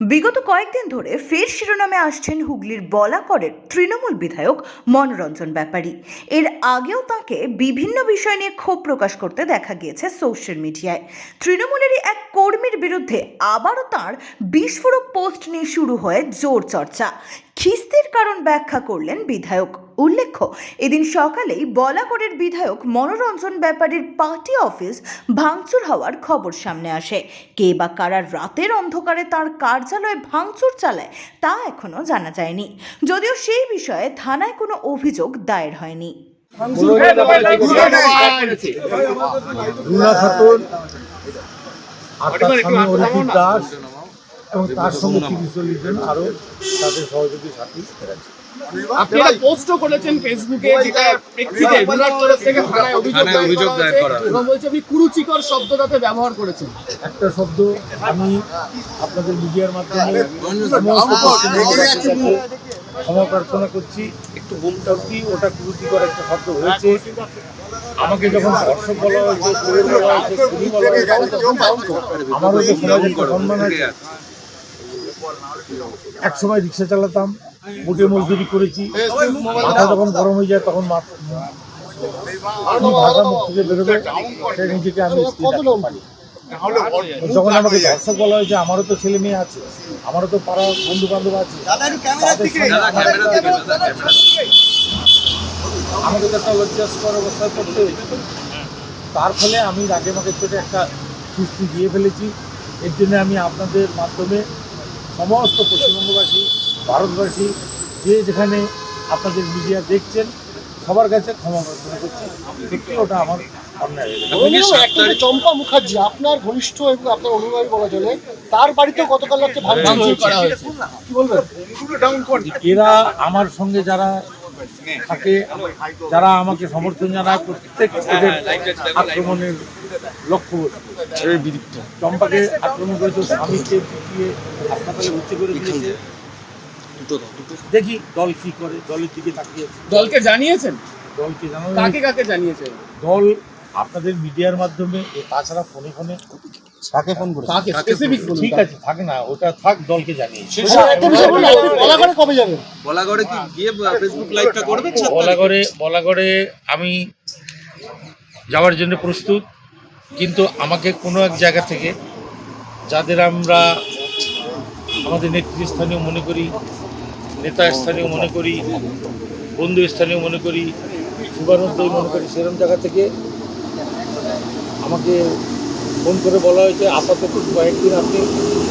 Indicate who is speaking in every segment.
Speaker 1: বিগত কয়েকদিন ধরে ফের শিরোনামে আসছেন হুগলির বলাকরের তৃণমূল বিধায়ক মনোরঞ্জন ব্যাপারী। এর আগেও তাকে বিভিন্ন বিষয় নিয়ে ক্ষোভ প্রকাশ করতে দেখা গিয়েছে সোশ্যাল মিডিয়ায় তৃণমূলেরই এক কর্মীর বিরুদ্ধে আবারও তাঁর বিস্ফোরক পোস্ট নিয়ে শুরু হয় জোর চর্চা। খিস্তির কারণ ব্যাখ্যা করলেন বিধায়ক। উল্লেখ্য এদিন সকালেই বলাকরের বিধায়ক মনোরঞ্জন ব্যাপারীর পার্টি অফিস ভাঙচুর হওয়ার খবর সামনে আসে। কে বা কারা রাতের অন্ধকারে তার কার্যালয়ে ভাঙচুর চালায় তা এখনও জানা যায়নি। যদিও সেই বিষয়ে থানায় কোনো অভিযোগ দায়ের হয়নি।
Speaker 2: দাস এবং তার সঙ্গে তিরিশ চল্লিশ জন আরও তাদের সহযোগী সাথী।
Speaker 3: আপনারা পোস্টও করেছেন ফেসবুকে যেটা প্রেক্ষিতে বিরাট তরফ থেকে থানায় অভিযোগ দায়ের করা হয়েছে এবং বলছে আপনি কুরুচিকর ব্যবহার করেছেন।
Speaker 2: একটা শব্দ আমি আপনাদের মিডিয়ার মাধ্যমে ক্ষমা প্রার্থনা করছি। একটু ঘুমটা কি ওটা কুরুচিকর একটা শব্দ হয়েছে। আমাকে যখন দর্শক বলা হয়েছে বলা আমারও তো সম্মান আছে এক সময় রিক্সা চালাতাম বুটে মজদুরি করেছি মাথা যখন গরম হয়ে যায় তখন মা- কি ভাষা মুখ থেকে বেরোবে সে নিজেকে আমি। যখন আমাকে দর্শক বলা হয়েছে আমারও তো ছেলে মেয়ে আছে আমারও তো পাড়া বন্ধু বান্ধব আছে আমাকে তো একটা লজ্জাস্কর অবস্থায় পড়তে হয়েছে। তার ফলে আমি রাগে মাকে চোটে একটা সৃষ্টি দিয়ে ফেলেছি। এর জন্য আমি আপনাদের মাধ্যমে সমস্ত পশ্চিমবঙ্গবাসী ভারতবাসী যে যেখানে আপনাদের মিডিয়া দেখছেন সবার কাছে ক্ষমা প্রার্থনা করছি। সত্যি ওটা আমার
Speaker 4: চম্পা মুখার্জি আপনার ঘনিষ্ঠ এবং আপনার অনুগামী বলা চলে তার বাড়িতে গতকাল রাত্রে ভাঙচুর
Speaker 3: করা
Speaker 4: হয়েছে।
Speaker 3: হয়েছে।
Speaker 4: কি বলবেন?
Speaker 2: এরা আমার সঙ্গে যারা থাকে যারা আমাকে সমর্থন জানায় প্রত্যেক এদের আক্রমণের লক্ষ্য চম্পাকে আক্রমণ করেছে স্বামীকে পিটিয়ে হাসপাতালে ভর্তি করে দিয়েছে দেখি দল কি করে দলের দিকে তাকিয়ে
Speaker 3: দলকে জানিয়েছেন?
Speaker 2: দলকে জানানো
Speaker 3: কাকে কাকে জানিয়েছেন?
Speaker 2: দল আপনাদের মিডিয়ার মাধ্যমে তাছাড়া ফোনে ফোনে তাকে ফোন করে
Speaker 3: কাকে স্পেসিফিক বলুন
Speaker 2: ঠিক আছে থাক না ওটা থাক দলকে জানিয়েছি
Speaker 4: একটা বিষয় বলুন আপনি বলাগড়ে কবে যাবেন
Speaker 5: বলাগড়ে কি গিয়ে ফেসবুক লাইভটা করবেন
Speaker 2: বলাগড়ে বলাগড়ে আমি যাওয়ার জন্য প্রস্তুত কিন্তু আমাকে কোনো এক জায়গা থেকে যাদের আমরা আমাদের নেতৃস্থানীয় মনে করি নেতা স্থানীয় মনে করি বন্ধু স্থানীয় মনে করি শুভানন্দই মনে করি সেরকম জায়গা থেকে আমাকে ফোন করে বলা হয়েছে আপাতত কয়েকদিন আপনি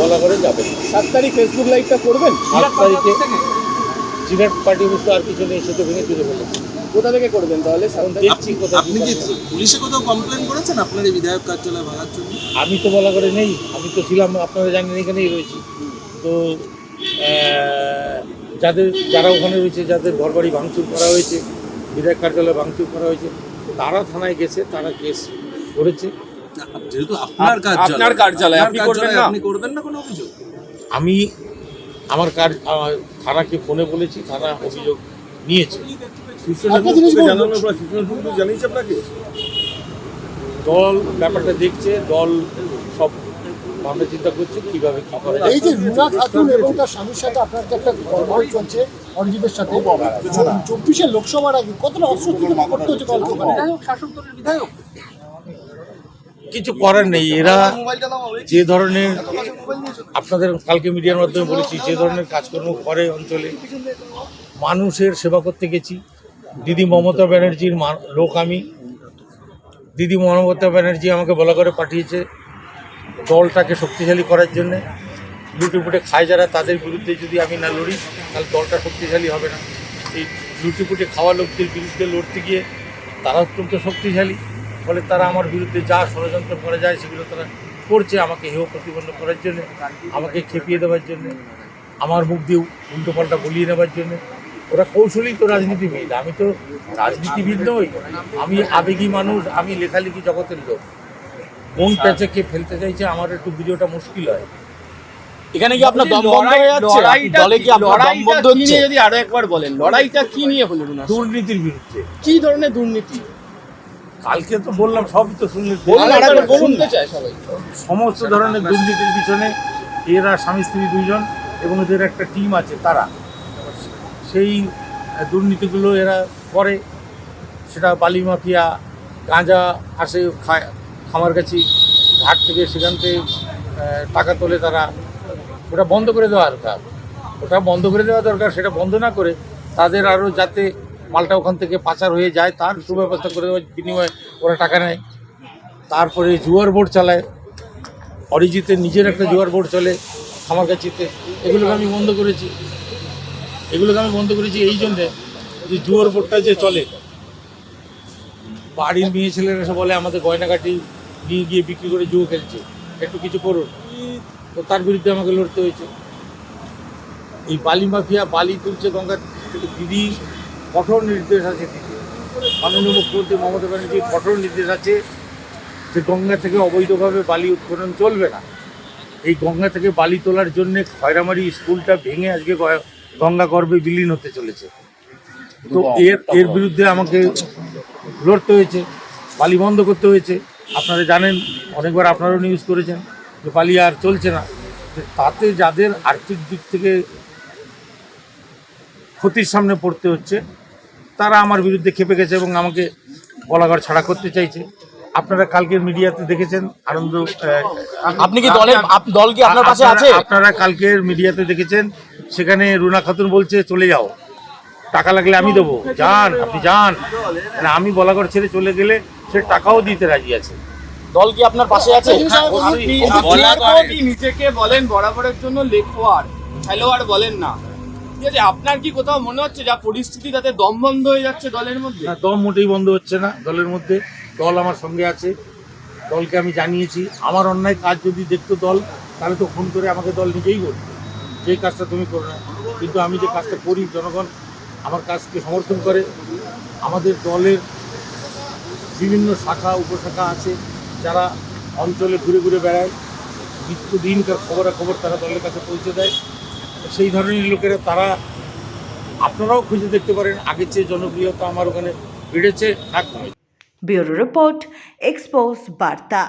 Speaker 2: বলা করে যাবেন।
Speaker 3: সাত তারিখ ফেসবুক লাইভটা করবেন?
Speaker 2: সাত তারিখে জিরাট পার্টি বুঝতে আর কিছু নেই সেটা ভেঙে তুলে ফেলে
Speaker 3: কোথা থেকে করবেন তাহলে?
Speaker 2: দেখছি কোথায়
Speaker 5: আপনি কি পুলিশে কোথাও কমপ্লেন করেছেন? আপনার এই বিধায়ক কার্যালয় ভাঙার জন্য?
Speaker 2: আমি তো বলা করে নেই আমি তো ছিলাম আপনারা জানেন এখানেই রয়েছি। তো যাদের যারা ওখানে রয়েছে যাদের ঘরবাড়ি ভাঙচুর করা হয়েছে বিধায়ক কার্যালয় ভাঙচুর করা হয়েছে তারা থানায় গেছে তারা কেস করেছে।
Speaker 5: যেহেতু আপনার কার্যালয়
Speaker 3: আপনার কার্যালয়, আপনি করবেন না?
Speaker 5: আপনি করবেন না কোনো অভিযোগ?
Speaker 2: আমি আমার কাজ থানাকে ফোনে বলেছি থানা অভিযোগ নিয়েছে। দল ব্যাপারটা দেখছে দল সব ভাবনা চিন্তা করছে কীভাবে কি করা
Speaker 4: এই যে রুনা খাতুন এবং তার স্বামীর সাথে আপনার যে একটা গল্প চলছে অরিজিতের সাথে চব্বিশের লোকসভার আগে কতটা অস্বস্তি করতে হচ্ছে গল্প
Speaker 2: কিছু করার নেই। এরা যে ধরনের আপনাদের কালকে মিডিয়ার মাধ্যমে বলেছি, যে ধরনের কাজকর্ম করে অঞ্চলে। মানুষের সেবা করতে গেছি। দিদি মমতা ব্যানার্জির লোক আমি। দিদি মমতা ব্যানার্জি আমাকে বলা করে পাঠিয়েছে দলটাকে শক্তিশালী করার জন্যে। লুটেপুটে খায় যারা, তাদের বিরুদ্ধে যদি আমি না লড়ি, তাহলে দলটা শক্তিশালী হবে না। এই লুটেপুটে খাওয়া লোকদের বিরুদ্ধে লড়তে গিয়ে তারা অত্যন্ত শক্তিশালী। ফলে তারা আমার বিরুদ্ধে যা ষড়যন্ত্র করা যায় সেগুলো তারা করছে আমাকে হেয় প্রতিপন্ন করার জন্য আমাকে খেপিয়ে দেওয়ার জন্য আমার মুখ দিয়ে উল্টোপাল্টা বলিয়ে নেওয়ার জন্য। ওরা কৌশলী তো রাজনীতিবিদ আমি তো রাজনীতিবিদ নই আমি আবেগী মানুষ আমি লেখালেখি জগতের লোক। কোন প্যাচে কে ফেলতে চাইছে আমার একটু ভিডিওটা মুশকিল হয়।
Speaker 3: এখানে কি আপনার দম বন্ধ হয়ে যাচ্ছে? দলে কি আপনার দম বন্ধ হচ্ছে? যদি আরও একবার বলেন লড়াইটা কি নিয়ে হলো?
Speaker 2: দুর্নীতির বিরুদ্ধে।
Speaker 3: কি ধরনের দুর্নীতি?
Speaker 2: কালকে তো বললাম সবই তো শুনলে
Speaker 3: বলুন
Speaker 4: আরেকবার
Speaker 3: আরেকবার
Speaker 4: বলুন।
Speaker 3: শুনতে চায় সবাই।
Speaker 2: সমস্ত ধরনের দুর্নীতির পিছনে এরা স্বামী স্ত্রী দুইজন এবং এদের একটা টিম আছে তারা। সেই দুর্নীতিগুলো এরা করে। সেটা বালি মাফিয়া গাঁজা আসে খায় খামার কাছে ঘাট থেকে সেখান থেকে টাকা তোলে তারা। ওটা বন্ধ করে দেওয়া দরকার। ওটা বন্ধ করে দেওয়া দরকার সেটা বন্ধ না করে তাদের আরও যাতে মালটা ওখান থেকে পাচার হয়ে যায়, তার সুব্যবস্থা করে দেওয়ার বিনিময়ে ওরা টাকা নেয়। তারপরে জুয়ার বোর্ড চালায়। অরিজিতের নিজের একটা জুয়ার বোর্ড চলে খামারগাছিতে। এগুলোকে আমি বন্ধ করেছি। এগুলোকে আমি বন্ধ করেছি এই জন্যে যে জুয়ার বোর্ডটা যে চলে। বাড়ির মেয়ে ছেলেরা এসে বলে, আমাদের গয়নাকাটি নিয়ে গিয়ে বিক্রি করে জুয়ো খেলছে। একটু কিছু করুন। তো তার বিরুদ্ধে আমাকে লড়তে হয়েছে। এই বালি মাফিয়া বালি তুলছে গঙ্গা থেকে দিদি কঠোর নির্দেশ আছে দিদি মাননীয় মুখ্যমন্ত্রী মমতা ব্যানার্জির কঠোর নির্দেশ আছে যে গঙ্গা থেকে অবৈধভাবে বালি উৎখনন চলবে না। এই গঙ্গা থেকে বালি তোলার জন্যে খয়রামারি স্কুলটা ভেঙে আজকে গঙ্গা গর্ভে বিলীন হতে চলেছে। তো এর এর বিরুদ্ধে আমাকে লড়তে হয়েছে বালি বন্ধ করতে হয়েছে। আপনারা জানেন অনেকবার আপনারাও নিউজ করেছেন যে বালি আর চলছে না। তাতে যাদের আর্থিক দিক থেকে ক্ষতির সামনে পড়তে হচ্ছে। তারা আমার বিরুদ্ধে খেপে গেছে এবং আমাকে গলাঘর ছাড়া করতে চাইছে। আপনারা কালকের মিডিয়াতে দেখেছেন আনন্দ
Speaker 6: আপনি কি দলের আপ- দল কি আপনার পাশে আছে?
Speaker 2: আপনারা কালকের মিডিয়াতে দেখেছেন সেখানে রুনা খাতুন বলছে চলে যাও। টাকা লাগলে আমি দেবো। যান আপনি যান। মানে আমি বলাগড় ছেড়ে চলে গেলে সে টাকাও দিতে রাজি আছে।
Speaker 6: দল কি আপনার পাশে আছে?
Speaker 3: কি নিজেকে বলেন বরাবরের জন্য লেখোয়ার খেলোয়াড় বলেন না। ঠিক আছে, আপনার কি কোথাও মনে হচ্ছে যা পরিস্থিতি তাতে দম বন্ধ হয়ে যাচ্ছে দলের মধ্যে?
Speaker 2: না, দম মোটেই বন্ধ হচ্ছে না দলের মধ্যে। দল আমার সঙ্গে আছে। দলকে আমি জানিয়েছি। আমার অন্যায় কাজ যদি দেখতো দল, তাহলে তো ফোন করে আমাকে দল নিজেই বলতো যে কাজটা তুমি করো না। কিন্তু আমি যে কাজটা করি, জনগণ আমার কাজকে সমর্থন করে। আমাদের দলের বিভিন্ন শাখা, উপশাখা আছে, যারা অঞ্চলে ঘুরে ঘুরে বেড়ায়। নিত্যদিনকার খবরাখবর তারা দলের কাছে পৌঁছে দেয়। সেই ধরনের লোকেরা তারা আপনারাও খুঁজে দেখতে পারেন। আগে চেয়ে জনপ্রিয়তা আমার ওখানে বেড়েছে না কমেছে
Speaker 1: ব্যুরো রিপোর্ট, এক্সপোজ বার্তা।